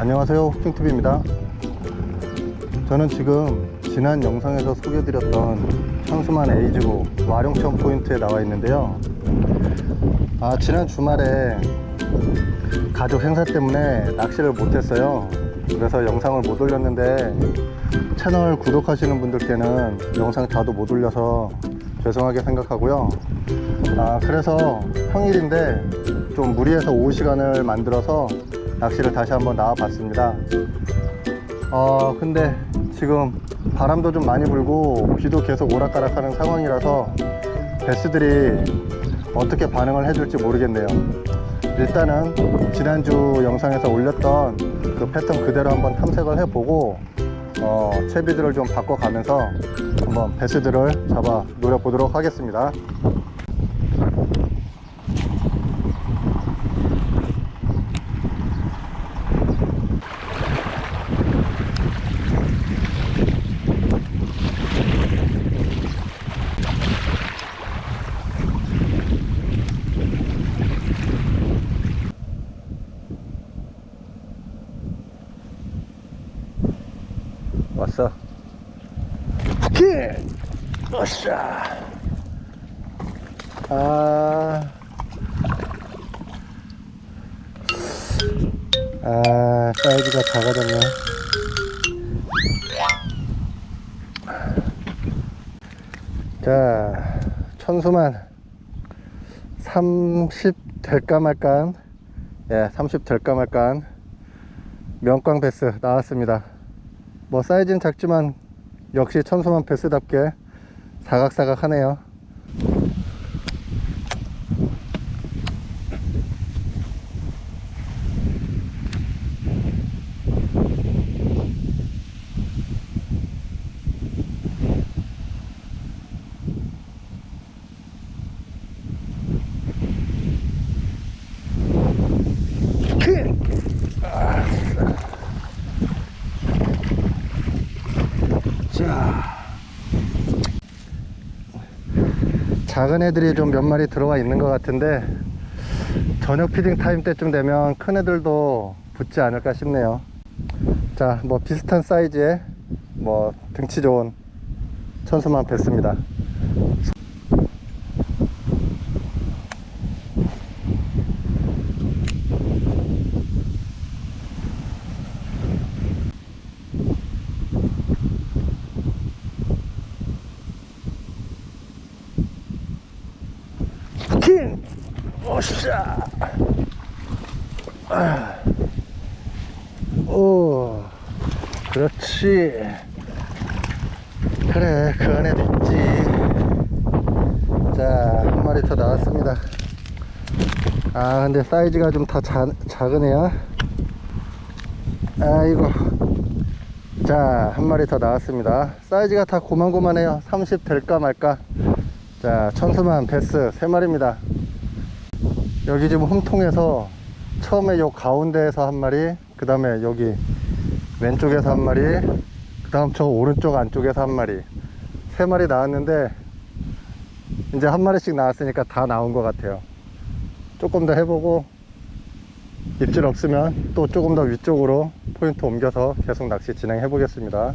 안녕하세요 후킹TV입니다. 저는 지금 지난 영상에서 소개해드렸던 천수만 에이즈고 와룡천 포인트에 나와 있는데요. 아 지난 주말에 가족 행사 때문에 낚시를 못했어요. 그래서 영상을 못 올렸는데 채널 구독하시는 분들께는 영상 자도 못 올려서 죄송하게 생각하고요. 아 그래서 평일인데 좀 무리해서 오후 시간을 만들어서 낚시를 다시 한번 나와 봤습니다. 어 근데 지금 바람도 좀 많이 불고 비도 계속 오락가락 하는 상황이라서 베스들이 어떻게 반응을 해줄지 모르겠네요. 일단은 지난주 영상에서 올렸던 그 패턴 그대로 한번 탐색을 해보고 어, 채비들을 좀 바꿔가면서 한번 베스들을 잡아 노려보도록 하겠습니다 왔어. 푸킹 어샤 아, 아 사이즈가 작아졌네. 자 천수만. 30 될까 말까 예 30 될까 말까 명광 베스 나왔습니다 뭐 사이즈는 작지만 역시 천수만 베스답게 사각사각 하네요 자. 작은 애들이 좀 몇 마리 들어와 있는 것 같은데 저녁 피딩 타임 때쯤 되면 큰 애들도 붙지 않을까 싶네요. 자 뭐 비슷한 사이즈의 뭐 등치 좋은 천수만 뵀습니다 킹! 오샤! 아. 오, 그렇지. 그래, 그 안에도 있지. 자, 한 마리 더 나왔습니다. 아, 근데 사이즈가 좀 다 작은 애야. 아이고. 자, 한 마리 더 나왔습니다. 사이즈가 다 고만고만해요. 30 될까 말까. 자 천수만 베스 3마리입니다. 여기 지금 홈통에서 처음에 요 가운데에서 한 마리 그 다음에 여기 왼쪽에서 한 마리 그 다음 저 오른쪽 안쪽에서 한 마리 3마리 나왔는데 이제 한 마리씩 나왔으니까 다 나온 것 같아요. 조금 더 해보고 입질 없으면 또 조금 더 위쪽으로 포인트 옮겨서 계속 낚시 진행해 보겠습니다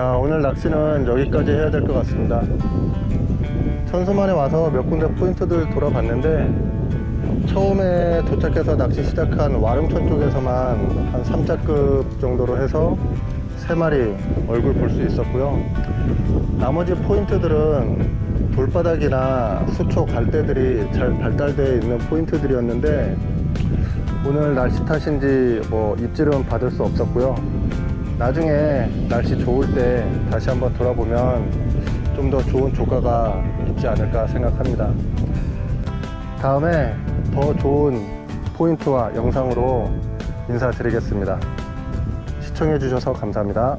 자 오늘 낚시는 여기까지 해야 될 것 같습니다 천수만에 와서 몇 군데 포인트들 돌아봤는데 처음에 도착해서 낚시 시작한 와룡천 쪽에서만 한 3자급 정도로 해서 3마리 얼굴 볼 수 있었고요. 나머지 포인트들은 돌바닥이나 수초 갈대들이 잘 발달되어 있는 포인트들이었는데 오늘 날씨 탓인지 뭐 입질은 받을 수 없었고요. 나중에 날씨 좋을 때 다시 한번 돌아보면 좀 더 좋은 조과가 있지 않을까 생각합니다. 다음에 더 좋은 포인트와 영상으로 인사드리겠습니다. 시청해주셔서 감사합니다.